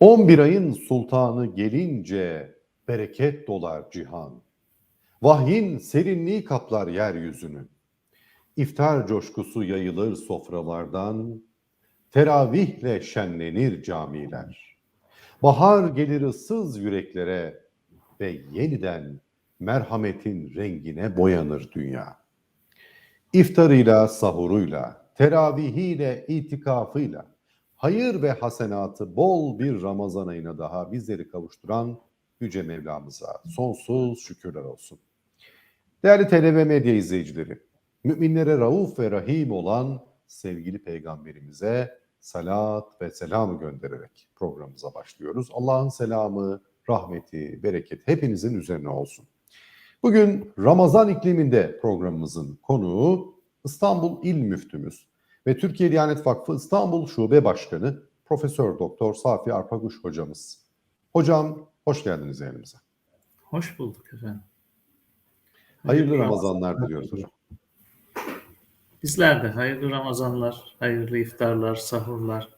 11 ayın sultanı gelince bereket dolar cihan. Vahyin serinliği kaplar yeryüzünü. İftar coşkusu yayılır sofralardan, teravihle şenlenir camiler. Bahar gelir ıssız yüreklere ve yeniden merhametin rengine boyanır dünya. İftarıyla, sahuruyla, teravihiyle, itikafıyla, hayır ve hasenatı bol bir Ramazan ayına daha bizleri kavuşturan Yüce Mevlamıza sonsuz şükürler olsun. Değerli TV Medya izleyicileri, müminlere rauf ve rahim olan sevgili peygamberimize salat ve selam göndererek programımıza başlıyoruz. Allah'ın selamı, rahmeti, bereket hepinizin üzerine olsun. Bugün Ramazan ikliminde programımızın konuğu İstanbul İl Müftümüz ve Türkiye Diyanet Vakfı İstanbul Şube Başkanı Profesör Doktor Safi Arpaguş hocamız. Hocam hoş geldiniz yayınımıza. Hoş bulduk efendim. Hayırlı Ramazanlar diliyoruz hocam. Bizler de hayırlı Ramazanlar, hayırlı iftarlar, sahurlar.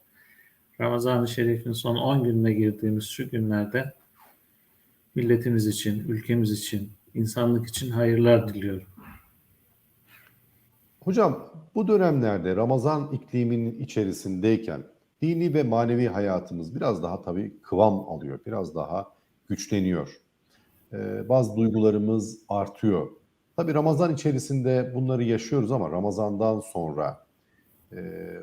Ramazan-ı Şerif'in son 10 gününe girdiğimiz şu günlerde milletimiz için, ülkemiz için, insanlık için hayırlar diliyorum. Hocam bu dönemlerde Ramazan ikliminin içerisindeyken dini ve manevi hayatımız biraz daha tabii kıvam alıyor, biraz daha güçleniyor. Ee, bazı duygularımız artıyor. Tabii Ramazan içerisinde bunları yaşıyoruz ama Ramazan'dan sonra e,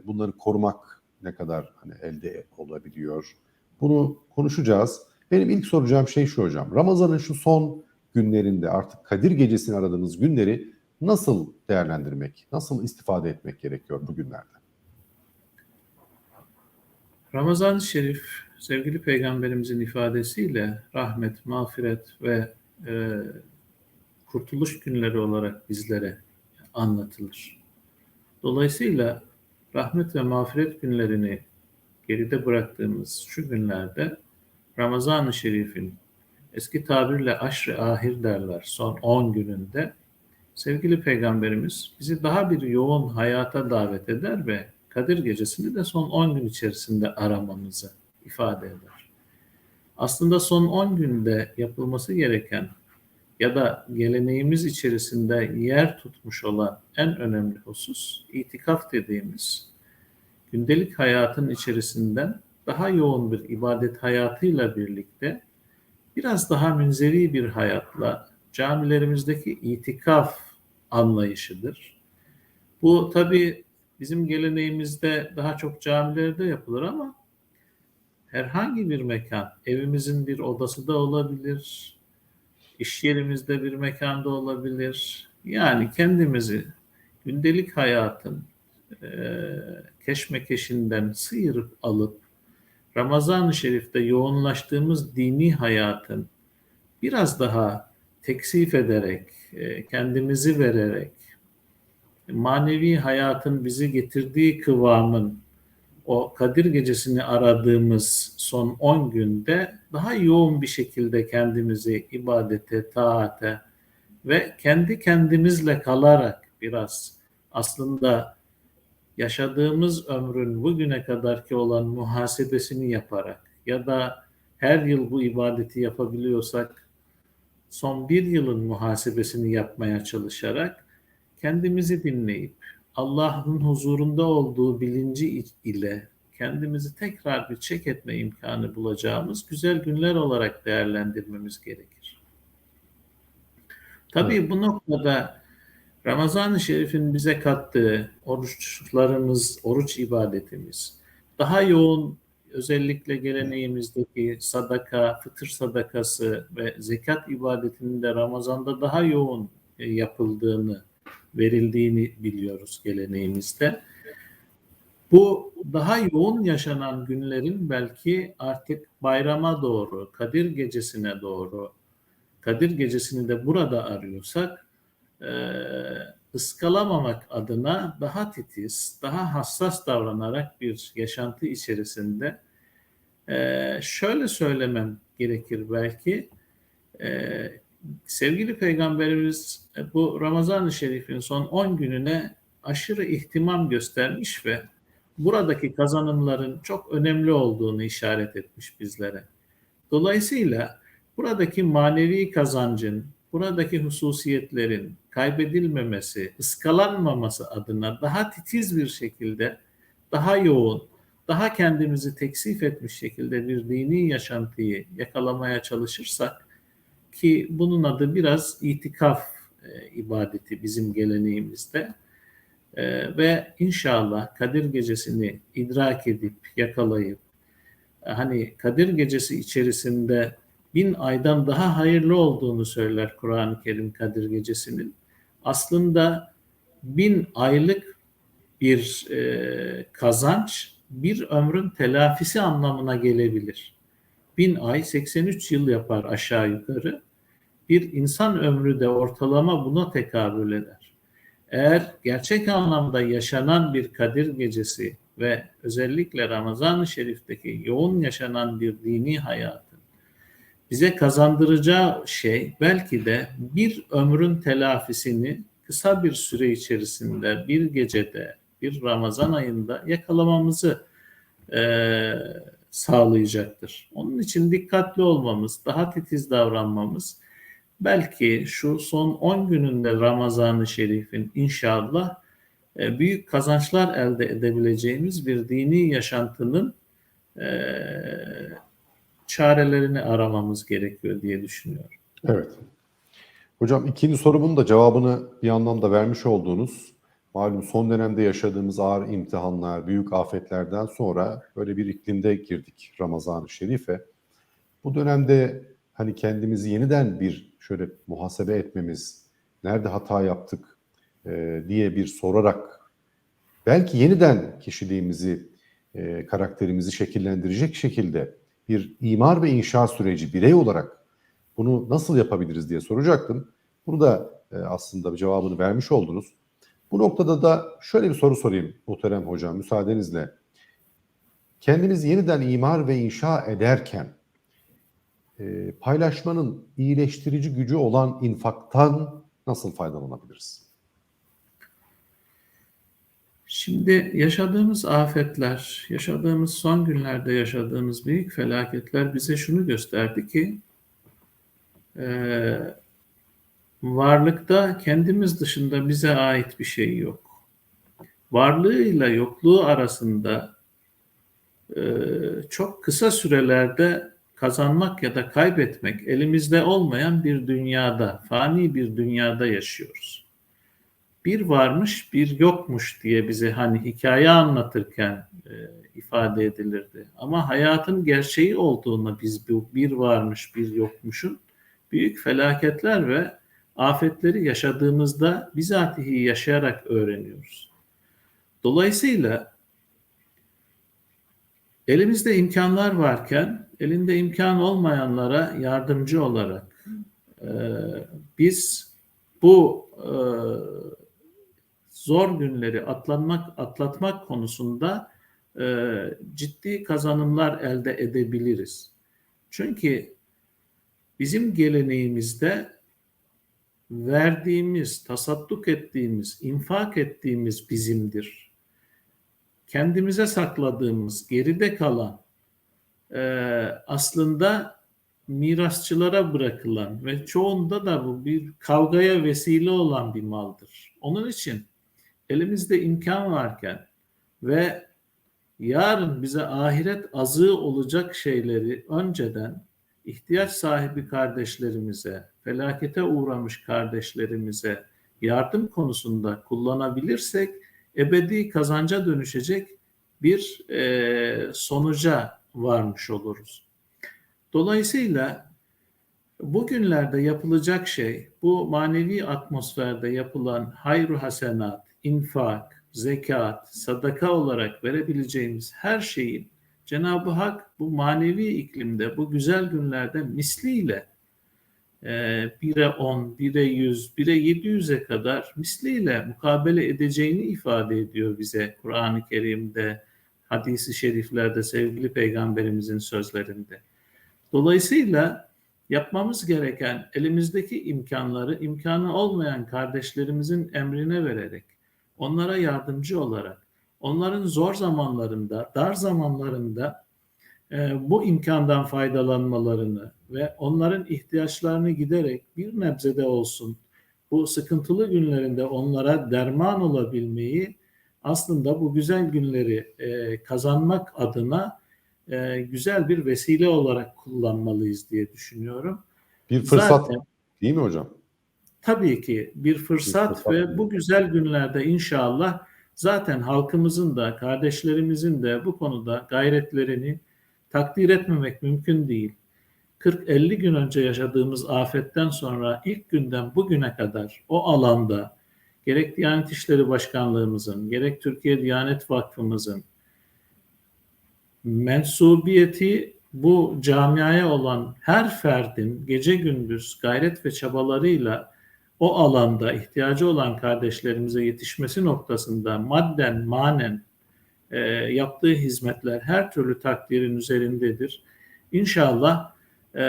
bunları korumak ne kadar hani elde olabiliyor? Bunu konuşacağız. Benim ilk soracağım şey şu hocam. Ramazan'ın şu son günlerinde artık Kadir Gecesi'ni aradığımız günleri nasıl değerlendirmek, nasıl istifade etmek gerekiyor bu günlerde? Ramazan-ı Şerif sevgili peygamberimizin ifadesiyle rahmet, mağfiret ve e, kurtuluş günleri olarak bizlere anlatılır. Dolayısıyla rahmet ve mağfiret günlerini geride bıraktığımız şu günlerde Ramazan-ı Şerif'in eski tabirle aşrı ahir derler son 10 gününde sevgili peygamberimiz bizi daha bir yoğun hayata davet eder ve Kadir Gecesi'ni de son 10 gün içerisinde aramamızı ifade eder. Aslında son 10 günde yapılması gereken ya da geleneğimiz içerisinde yer tutmuş olan en önemli husus itikaf dediğimiz gündelik hayatın içerisinden daha yoğun bir ibadet hayatıyla birlikte biraz daha münzevi bir hayatla camilerimizdeki itikaf anlayışıdır. Bu tabi bizim geleneğimizde daha çok camilerde yapılır ama herhangi bir mekan, evimizin bir odası da olabilir, iş yerimizde bir mekanda olabilir. Yani kendimizi gündelik hayatın e, keşmekeşinden sıyırıp alıp Ramazan-ı Şerif'te yoğunlaştığımız dini hayatın biraz daha teksif ederek, kendimizi vererek, manevi hayatın bizi getirdiği kıvamın o Kadir Gecesi'ni aradığımız son 10 günde daha yoğun bir şekilde kendimizi ibadete, taate ve kendi kendimizle kalarak biraz aslında yaşadığımız ömrün bugüne kadarki olan muhasebesini yaparak ya da her yıl bu ibadeti yapabiliyorsak son bir yılın muhasebesini yapmaya çalışarak kendimizi dinleyip Allah'ın huzurunda olduğu bilinci ile kendimizi tekrar bir çek etme imkanı bulacağımız güzel günler olarak değerlendirmemiz gerekir. Tabii evet. bu noktada Ramazan-ı Şerif'in bize kattığı oruçlarımız, oruç ibadetimiz, daha yoğun özellikle geleneğimizdeki sadaka, fıtır sadakası ve zekat ibadetinin de Ramazan'da daha yoğun yapıldığını verildiğini biliyoruz geleneğimizde. Bu daha yoğun yaşanan günlerin belki artık bayrama doğru, Kadir Gecesi'ne doğru, Kadir Gecesi'ni de burada arıyorsak, e, ıskalamamak adına daha titiz, daha hassas davranarak bir yaşantı içerisinde e, şöyle söylemem gerekir belki, e, sevgili peygamberimiz bu Ramazan-ı Şerif'in son 10 gününe aşırı ihtimam göstermiş ve buradaki kazanımların çok önemli olduğunu işaret etmiş bizlere. Dolayısıyla buradaki manevi kazancın, buradaki hususiyetlerin kaybedilmemesi, ıskalanmaması adına daha titiz bir şekilde, daha yoğun, daha kendimizi teksif etmiş şekilde bir dini yaşantıyı yakalamaya çalışırsak ki bunun adı biraz itikaf e, ibadeti bizim geleneğimizde E, ve inşallah Kadir Gecesi'ni idrak edip yakalayıp e, hani Kadir Gecesi içerisinde bin aydan daha hayırlı olduğunu söyler Kur'an-ı Kerim Kadir Gecesi'nin. Aslında bin aylık bir e, kazanç bir ömrün telafisi anlamına gelebilir. Bin ay 83 yıl yapar aşağı yukarı. Bir insan ömrü de ortalama buna tekabül eder. Eğer gerçek anlamda yaşanan bir Kadir Gecesi ve özellikle Ramazan-ı Şerif'teki yoğun yaşanan bir dini hayatın bize kazandıracağı şey belki de bir ömrün telafisini kısa bir süre içerisinde bir gecede bir Ramazan ayında yakalamamızı e, sağlayacaktır. Onun için dikkatli olmamız, daha titiz davranmamız belki şu son 10 gününde Ramazan-ı Şerif'in inşallah e, büyük kazançlar elde edebileceğimiz bir dini yaşantının e, çarelerini aramamız gerekiyor diye düşünüyorum. Evet. Hocam ikinci sorumun da cevabını bir anlamda vermiş olduğunuz malum son dönemde yaşadığımız ağır imtihanlar, büyük afetlerden sonra böyle bir iklimde girdik Ramazan-ı Şerif'e. Bu dönemde hani kendimizi yeniden bir şöyle muhasebe etmemiz, nerede hata yaptık e, diye bir sorarak belki yeniden kişiliğimizi, e, karakterimizi şekillendirecek şekilde bir imar ve inşa süreci birey olarak bunu nasıl yapabiliriz diye soracaktım. Bunu da e, aslında cevabını vermiş oldunuz. Bu noktada da şöyle bir soru sorayım muhterem hocam müsaadenizle. Kendimizi yeniden imar ve inşa ederken e, paylaşmanın iyileştirici gücü olan infaktan nasıl faydalanabiliriz? Şimdi yaşadığımız afetler, yaşadığımız son günlerde yaşadığımız büyük felaketler bize şunu gösterdi ki e, varlıkta kendimiz dışında bize ait bir şey yok. Varlığıyla yokluğu arasında e, çok kısa sürelerde kazanmak ya da kaybetmek elimizde olmayan bir dünyada, fani bir dünyada yaşıyoruz. Bir varmış, bir yokmuş diye bize hani hikaye anlatırken e, ifade edilirdi. Ama hayatın gerçeği olduğunu biz bir varmış, bir yokmuşun büyük felaketler ve afetleri yaşadığımızda bizatihi yaşayarak öğreniyoruz. Dolayısıyla elimizde imkanlar varken elinde imkan olmayanlara yardımcı olarak e, biz bu e, zor günleri atlatmak atlatmak konusunda e, ciddi kazanımlar elde edebiliriz. Çünkü bizim geleneğimizde verdiğimiz, tasadduk ettiğimiz, infak ettiğimiz bizimdir. Kendimize sakladığımız, geride kalan e, aslında mirasçılara bırakılan ve çoğunda da bu bir kavgaya vesile olan bir maldır. Onun için elimizde imkan varken ve yarın bize ahiret azığı olacak şeyleri önceden ihtiyaç sahibi kardeşlerimize, felakete uğramış kardeşlerimize yardım konusunda kullanabilirsek ebedi kazanca dönüşecek bir e, sonuca varmış oluruz. Dolayısıyla bugünlerde yapılacak şey bu manevi atmosferde yapılan hayru hasenat, infak, zekat, sadaka olarak verebileceğimiz her şeyin Cenab-ı Hak bu manevi iklimde, bu güzel günlerde misliyle e, 1'e 10, 1'e 100, 1'e 700'e kadar misliyle mukabele edeceğini ifade ediyor bize Kur'an-ı Kerim'de, hadisi şeriflerde, sevgili peygamberimizin sözlerinde. Dolayısıyla yapmamız gereken elimizdeki imkanları imkanı olmayan kardeşlerimizin emrine vererek, onlara yardımcı olarak, onların zor zamanlarında, dar zamanlarında e, bu imkandan faydalanmalarını ve onların ihtiyaçlarını giderek bir nebzede olsun bu sıkıntılı günlerinde onlara derman olabilmeyi aslında bu güzel günleri e, kazanmak adına e, güzel bir vesile olarak kullanmalıyız diye düşünüyorum. Bir fırsat Zaten değil mi hocam? tabii ki bir fırsat, fırsat. ve bu güzel günlerde inşallah zaten halkımızın da kardeşlerimizin de bu konuda gayretlerini takdir etmemek mümkün değil. 40-50 gün önce yaşadığımız afetten sonra ilk günden bugüne kadar o alanda gerek Diyanet İşleri Başkanlığımızın, gerek Türkiye Diyanet Vakfımızın mensubiyeti bu camiaya olan her ferdin gece gündüz gayret ve çabalarıyla o alanda ihtiyacı olan kardeşlerimize yetişmesi noktasında madden, manen e, yaptığı hizmetler her türlü takdirin üzerindedir. İnşallah e,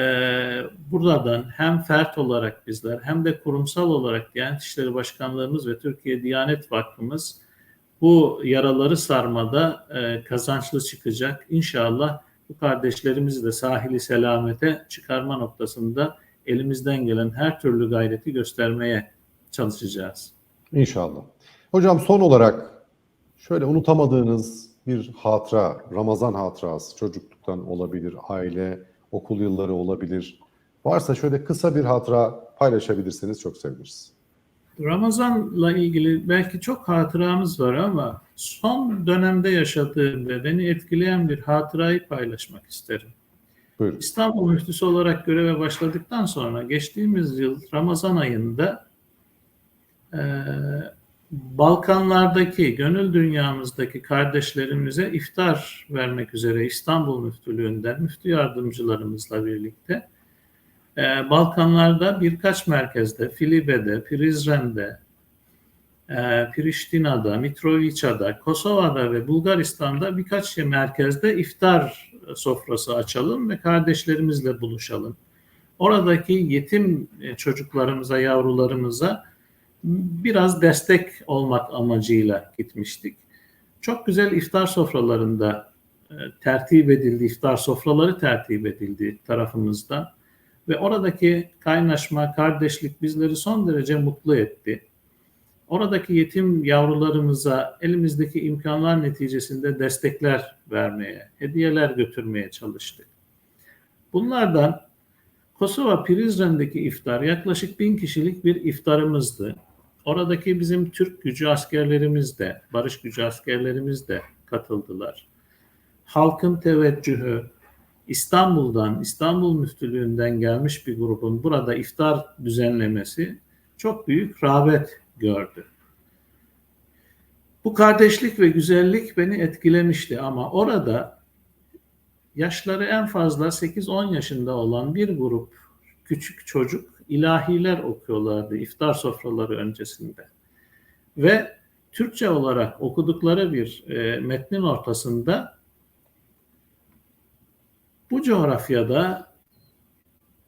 buradan hem fert olarak bizler hem de kurumsal olarak Diyanet İşleri Başkanlığımız ve Türkiye Diyanet Vakfımız bu yaraları sarmada e, kazançlı çıkacak. İnşallah bu kardeşlerimizi de sahili selamete çıkarma noktasında elimizden gelen her türlü gayreti göstermeye çalışacağız. İnşallah. Hocam son olarak şöyle unutamadığınız bir hatıra, Ramazan hatırası çocukluktan olabilir, aile, okul yılları olabilir. Varsa şöyle kısa bir hatıra paylaşabilirseniz çok seviniriz. Ramazan'la ilgili belki çok hatıramız var ama son dönemde yaşadığım ve beni etkileyen bir hatırayı paylaşmak isterim. Buyurun. İstanbul Müftüsü olarak göreve başladıktan sonra geçtiğimiz yıl Ramazan ayında e, Balkanlardaki, gönül dünyamızdaki kardeşlerimize iftar vermek üzere İstanbul Müftülüğü'nden müftü yardımcılarımızla birlikte e, Balkanlarda birkaç merkezde, Filibe'de, Prizren'de, e, Priştina'da, Mitrovica'da, Kosova'da ve Bulgaristan'da birkaç merkezde iftar sofrası açalım ve kardeşlerimizle buluşalım. Oradaki yetim e, çocuklarımıza, yavrularımıza biraz destek olmak amacıyla gitmiştik. Çok güzel iftar sofralarında e, tertip edildi, iftar sofraları tertip edildi tarafımızdan ve oradaki kaynaşma, kardeşlik bizleri son derece mutlu etti. Oradaki yetim yavrularımıza elimizdeki imkanlar neticesinde destekler vermeye, hediyeler götürmeye çalıştık. Bunlardan Kosova Prizren'deki iftar yaklaşık bin kişilik bir iftarımızdı. Oradaki bizim Türk gücü askerlerimiz de, barış gücü askerlerimiz de katıldılar. Halkın teveccühü, İstanbul'dan, İstanbul Müftülüğü'nden gelmiş bir grubun burada iftar düzenlemesi çok büyük rağbet gördü. Bu kardeşlik ve güzellik beni etkilemişti ama orada yaşları en fazla 8-10 yaşında olan bir grup küçük çocuk ilahiler okuyorlardı iftar sofraları öncesinde. Ve Türkçe olarak okudukları bir e, metnin ortasında bu coğrafyada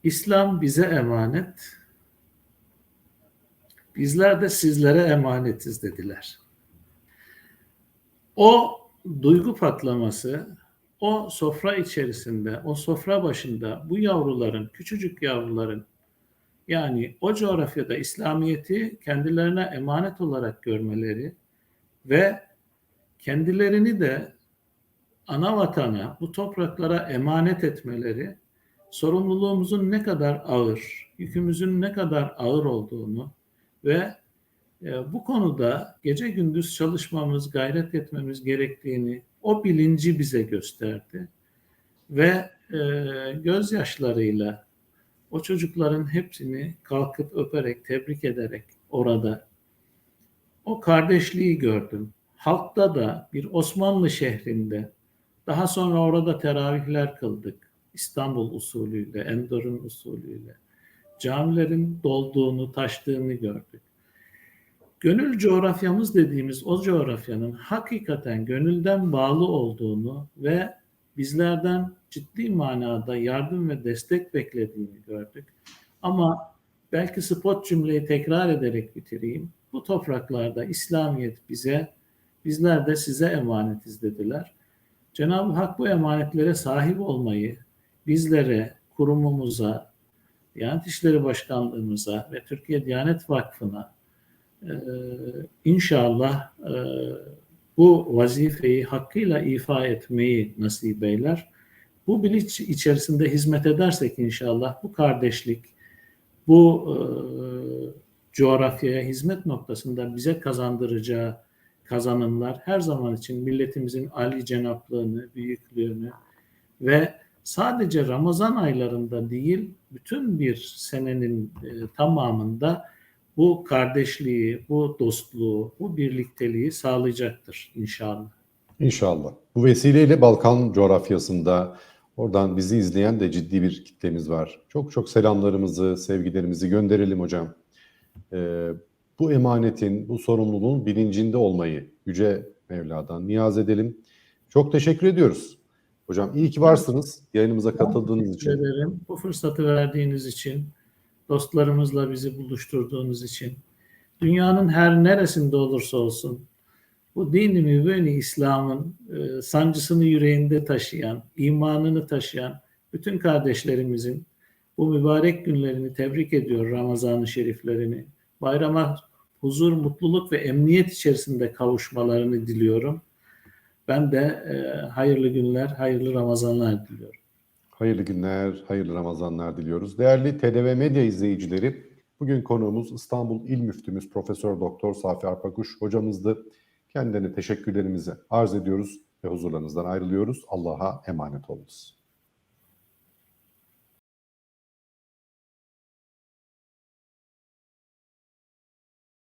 İslam bize emanet, bizler de sizlere emanetiz dediler. O duygu patlaması, o sofra içerisinde, o sofra başında bu yavruların, küçücük yavruların yani o coğrafyada İslamiyet'i kendilerine emanet olarak görmeleri ve kendilerini de ana vatana, bu topraklara emanet etmeleri sorumluluğumuzun ne kadar ağır, yükümüzün ne kadar ağır olduğunu ve e, bu konuda gece gündüz çalışmamız, gayret etmemiz gerektiğini o bilinci bize gösterdi. Ve e, gözyaşlarıyla o çocukların hepsini kalkıp öperek, tebrik ederek orada o kardeşliği gördüm. Halkta da bir Osmanlı şehrinde daha sonra orada teravihler kıldık. İstanbul usulüyle, Endor'un usulüyle. Camilerin dolduğunu, taştığını gördük. Gönül coğrafyamız dediğimiz o coğrafyanın hakikaten gönülden bağlı olduğunu ve bizlerden ciddi manada yardım ve destek beklediğini gördük. Ama belki spot cümleyi tekrar ederek bitireyim. Bu topraklarda İslamiyet bize Bizler de size emanetiz dediler. Cenab-ı Hak bu emanetlere sahip olmayı bizlere, kurumumuza, Diyanet İşleri Başkanlığımıza ve Türkiye Diyanet Vakfı'na e, inşallah e, bu vazifeyi hakkıyla ifa etmeyi nasip eyler. Bu bilinç içerisinde hizmet edersek inşallah bu kardeşlik, bu e, coğrafyaya hizmet noktasında bize kazandıracağı kazanımlar her zaman için milletimizin Ali cenaplığını, büyüklüğünü ve sadece Ramazan aylarında değil bütün bir senenin e, tamamında bu kardeşliği, bu dostluğu, bu birlikteliği sağlayacaktır inşallah. İnşallah. Bu vesileyle Balkan coğrafyasında oradan bizi izleyen de ciddi bir kitlemiz var. Çok çok selamlarımızı, sevgilerimizi gönderelim hocam. Ee, bu emanetin, bu sorumluluğun bilincinde olmayı Yüce Mevla'dan niyaz edelim. Çok teşekkür ediyoruz. Hocam iyi ki varsınız yayınımıza katıldığınız Teşekkür için. ederim. Bu fırsatı verdiğiniz için, dostlarımızla bizi buluşturduğunuz için, dünyanın her neresinde olursa olsun bu dini mübini İslam'ın e, sancısını yüreğinde taşıyan, imanını taşıyan bütün kardeşlerimizin bu mübarek günlerini tebrik ediyor Ramazan-ı Şeriflerini. Bayrama huzur, mutluluk ve emniyet içerisinde kavuşmalarını diliyorum. Ben de e, hayırlı günler, hayırlı Ramazanlar diliyorum. Hayırlı günler, hayırlı Ramazanlar diliyoruz. Değerli TDV Medya izleyicileri, bugün konuğumuz İstanbul İl Müftümüz Profesör Doktor Safi Arpakuş hocamızdı. Kendilerine teşekkürlerimizi arz ediyoruz ve huzurlarınızdan ayrılıyoruz. Allah'a emanet olunuz.